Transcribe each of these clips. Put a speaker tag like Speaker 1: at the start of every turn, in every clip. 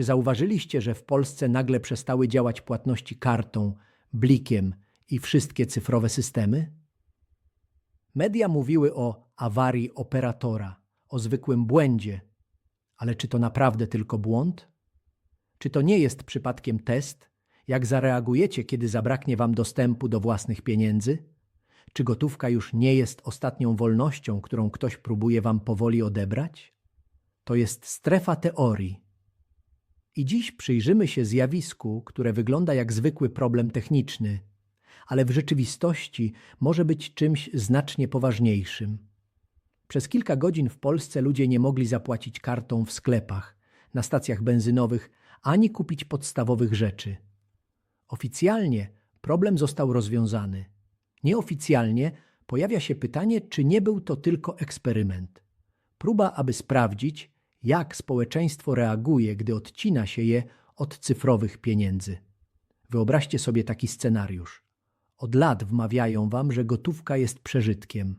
Speaker 1: Czy zauważyliście, że w Polsce nagle przestały działać płatności kartą, blikiem i wszystkie cyfrowe systemy? Media mówiły o awarii operatora, o zwykłym błędzie, ale czy to naprawdę tylko błąd? Czy to nie jest przypadkiem test, jak zareagujecie, kiedy zabraknie wam dostępu do własnych pieniędzy? Czy gotówka już nie jest ostatnią wolnością, którą ktoś próbuje wam powoli odebrać? To jest strefa teorii. I dziś przyjrzymy się zjawisku, które wygląda jak zwykły problem techniczny, ale w rzeczywistości może być czymś znacznie poważniejszym. Przez kilka godzin w Polsce ludzie nie mogli zapłacić kartą w sklepach, na stacjach benzynowych, ani kupić podstawowych rzeczy. Oficjalnie problem został rozwiązany. Nieoficjalnie pojawia się pytanie, czy nie był to tylko eksperyment. Próba, aby sprawdzić, jak społeczeństwo reaguje, gdy odcina się je od cyfrowych pieniędzy. Wyobraźcie sobie taki scenariusz. Od lat wmawiają wam, że gotówka jest przeżytkiem.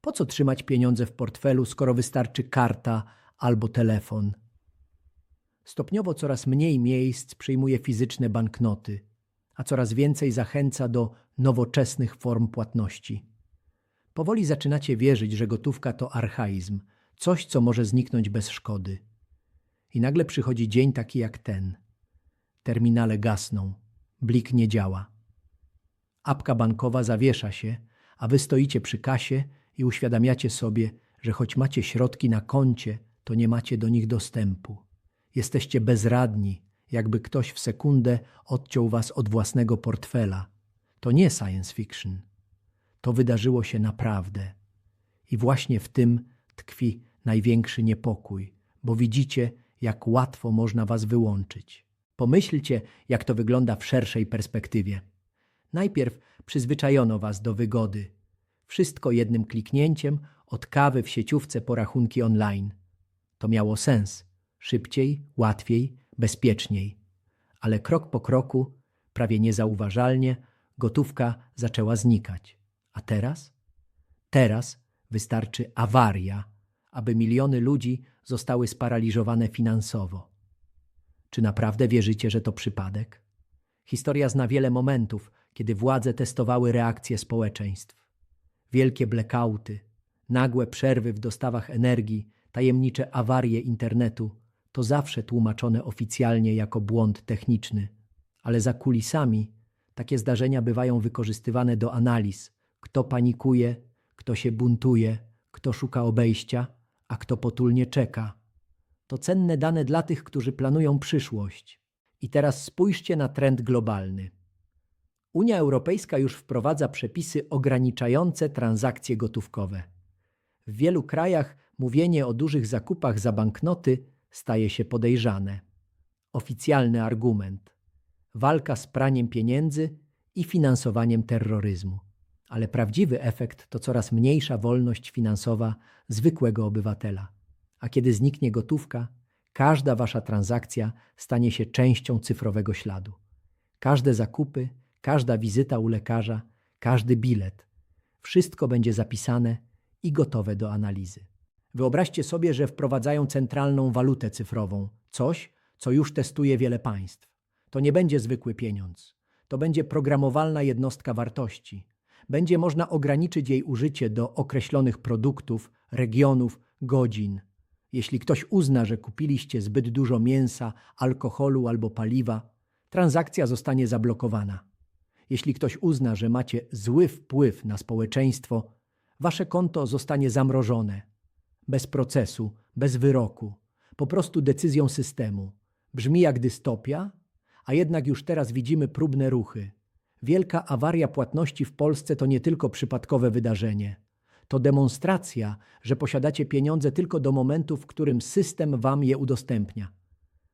Speaker 1: Po co trzymać pieniądze w portfelu, skoro wystarczy karta albo telefon? Stopniowo coraz mniej miejsc przyjmuje fizyczne banknoty, a coraz więcej zachęca do nowoczesnych form płatności. Powoli zaczynacie wierzyć, że gotówka to archaizm, coś, co może zniknąć bez szkody. I nagle przychodzi dzień taki jak ten. Terminale gasną, blik nie działa. Apka bankowa zawiesza się, a wy stoicie przy kasie i uświadamiacie sobie, że choć macie środki na koncie, to nie macie do nich dostępu. Jesteście bezradni, jakby ktoś w sekundę odciął was od własnego portfela. To nie science fiction. To wydarzyło się naprawdę. I właśnie w tym tkwi największy niepokój, bo widzicie, jak łatwo można was wyłączyć. Pomyślcie, jak to wygląda w szerszej perspektywie. Najpierw przyzwyczajono was do wygody. Wszystko jednym kliknięciem, od kawy w sieciówce po rachunki online. To miało sens. Szybciej, łatwiej, bezpieczniej. Ale krok po kroku, prawie niezauważalnie, gotówka zaczęła znikać. A teraz? Teraz wystarczy awaria, aby miliony ludzi zostały sparaliżowane finansowo. Czy naprawdę wierzycie, że to przypadek? Historia zna wiele momentów, kiedy władze testowały reakcje społeczeństw. Wielkie blackouty, nagłe przerwy w dostawach energii, tajemnicze awarie internetu to zawsze tłumaczone oficjalnie jako błąd techniczny, ale za kulisami takie zdarzenia bywają wykorzystywane do analiz, kto panikuje, kto się buntuje, kto szuka obejścia, a kto potulnie czeka. To cenne dane dla tych, którzy planują przyszłość. I teraz spójrzcie na trend globalny. Unia Europejska już wprowadza przepisy ograniczające transakcje gotówkowe. W wielu krajach mówienie o dużych zakupach za banknoty staje się podejrzane. Oficjalny argument walka z praniem pieniędzy i finansowaniem terroryzmu. Ale prawdziwy efekt to coraz mniejsza wolność finansowa zwykłego obywatela. A kiedy zniknie gotówka, każda wasza transakcja stanie się częścią cyfrowego śladu. Każde zakupy, każda wizyta u lekarza, każdy bilet wszystko będzie zapisane i gotowe do analizy. Wyobraźcie sobie, że wprowadzają centralną walutę cyfrową, coś, co już testuje wiele państw. To nie będzie zwykły pieniądz. To będzie programowalna jednostka wartości. Będzie można ograniczyć jej użycie do określonych produktów, regionów, godzin. Jeśli ktoś uzna, że kupiliście zbyt dużo mięsa, alkoholu albo paliwa, transakcja zostanie zablokowana. Jeśli ktoś uzna, że macie zły wpływ na społeczeństwo, wasze konto zostanie zamrożone. Bez procesu, bez wyroku, po prostu decyzją systemu. Brzmi jak dystopia, a jednak już teraz widzimy próbne ruchy. Wielka awaria płatności w Polsce to nie tylko przypadkowe wydarzenie. To demonstracja, że posiadacie pieniądze tylko do momentu, w którym system wam je udostępnia.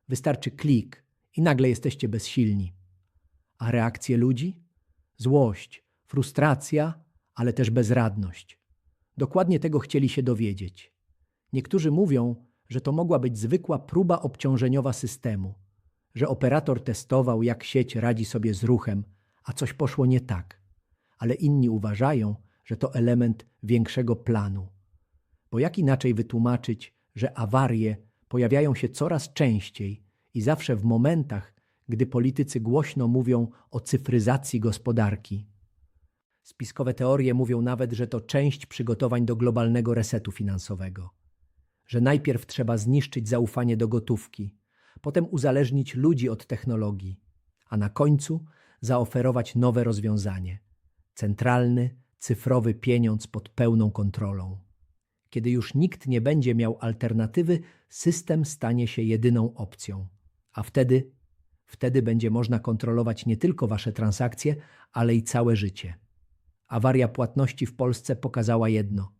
Speaker 1: Wystarczy klik i nagle jesteście bezsilni. A reakcje ludzi? Złość, frustracja, ale też bezradność. Dokładnie tego chcieli się dowiedzieć. Niektórzy mówią, że to mogła być zwykła próba obciążeniowa systemu, że operator testował, jak sieć radzi sobie z ruchem, a coś poszło nie tak. Ale inni uważają, że to element większego planu. Bo jak inaczej wytłumaczyć, że awarie pojawiają się coraz częściej i zawsze w momentach, gdy politycy głośno mówią o cyfryzacji gospodarki. Spiskowe teorie mówią nawet, że to część przygotowań do globalnego resetu finansowego. Że najpierw trzeba zniszczyć zaufanie do gotówki, potem uzależnić ludzi od technologii, a na końcu zaoferować nowe rozwiązanie centralny, cyfrowy pieniądz pod pełną kontrolą. Kiedy już nikt nie będzie miał alternatywy, system stanie się jedyną opcją. A wtedy, wtedy będzie można kontrolować nie tylko wasze transakcje, ale i całe życie. Awaria płatności w Polsce pokazała jedno: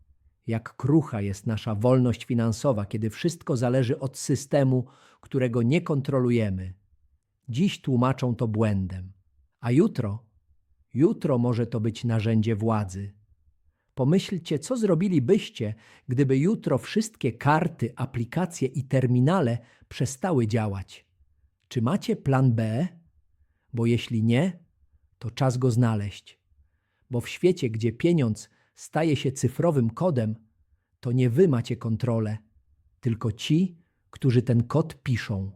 Speaker 1: jak krucha jest nasza wolność finansowa, kiedy wszystko zależy od systemu, którego nie kontrolujemy. Dziś tłumaczą to błędem, a jutro, jutro może to być narzędzie władzy. Pomyślcie, co zrobilibyście, gdyby jutro wszystkie karty, aplikacje i terminale przestały działać. Czy macie plan B? Bo jeśli nie, to czas go znaleźć. Bo w świecie, gdzie pieniądz staje się cyfrowym kodem, to nie wy macie kontrolę, tylko ci, którzy ten kod piszą.